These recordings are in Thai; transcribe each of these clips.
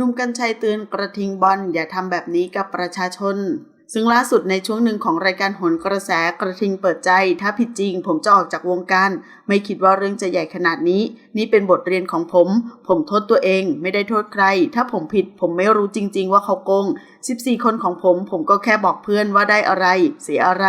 นุ่มกัญชัยเตือนกระทิงบอลอย่าทำแบบนี้กับประชาชน ซึ่งล่าสุดในช่วงหนึ่งของรายการโหนกระแสกระทิงเปิดใจ ถ้าผิดจริง ผมจะออกจากวงการ ไม่คิดว่าเรื่องจะใหญ่ขนาดนี้ นี่เป็นบทเรียนของผม ผมโทษตัวเอง ไม่ได้โทษใคร ถ้าผมผิด ผมไม่รู้จริง ๆ ว่าเขาโกง 14 คนของผม ผมก็แค่บอกเพื่อนว่าได้อะไร เสียอะไร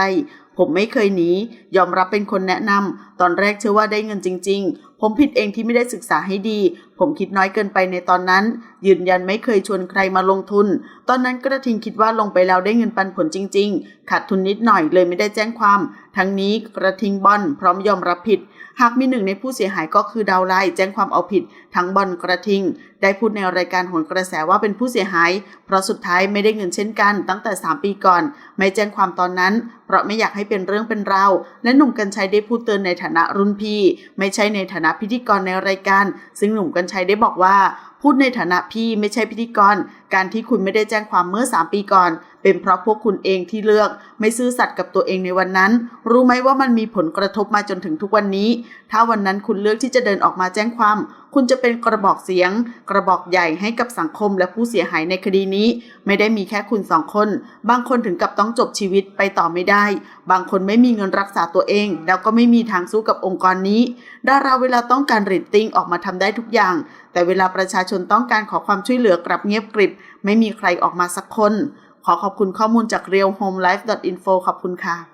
ผมไม่เคยหนี ยอมรับเป็นคนแนะนำ ตอนแรกเชื่อว่าได้เงินจริง ๆ ผมผิดเองที่ไม่ได้ศึกษาให้ดี ผมคิดน้อยเกินไปในตอนนั้น ยืนยันไม่เคยชวนใครมาลงทุน ตอนนั้นกระทิงคิดว่าลงไปแล้วได้เงินปันผลจริง ๆ ขาดทุนนิดหน่อยเลยไม่ได้แจ้งความทั้งนี้กระทิงบอลพร้อมยอมรับผิด หากมีหนึ่งในผู้เสียหายก็คือดาวไลแจ้งความเอาผิด ทั้งบอลกระทิง ได้พูดในรายการหนกระแสว่าเป็นผู้เสียหาย เพราะสุดท้ายไม่ได้เงินเช่นกัน ตั้งแต่ 3 ปีก่อน ไม่แจ้งความตอนนั้น เพราะไม่อยากให้เป็นเรื่องเป็นราวและหนุ่มกัญชัยได้พูดเตือนในฐานะรุ่นพี่ ไม่ใช่ในฐานะพิธีกรในรายการ ซึ่งหนุ่มกัญชัยได้บอกว่า พูดในฐานะพี่ไม่ใช่พิธีกร การที่คุณไม่ได้แจ้งความเมื่อ 3 ปีก่อน เป็นเพราะพวกคุณเองที่เลือก ไม่ซื่อสัตย์กับตัวเองในวันนั้น รู้ไหมว่ามันมีผลกระทบมาจนถึงทุกวันนี้ ถ้าวันนั้นคุณเลือกที่จะเดินออกมาแจ้งความ คุณจะเป็นกระบอกเสียง กระบอกใหญ่ให้กับสังคมและผู้เสียหายในคดีนี้ ไม่ได้มีแค่คุณสองคน บางคนถึงกับต้องจบชีวิตไปต่อไม่ได้ บางคนไม่มีเงินรักษาตัวเอง แล้วก็ไม่มีทางสู้กับองค์กรนี้ดาราเวลาต้องการเรตติ้งออกมาทำได้ทุกอย่าง แต่เวลาประชาชนต้องการขอความช่วยเหลือกลับเงียบกริบ ไม่มีใครออกมาสักคน ขอขอบคุณข้อมูลจาก realhomelife.info ขอบคุณค่ะ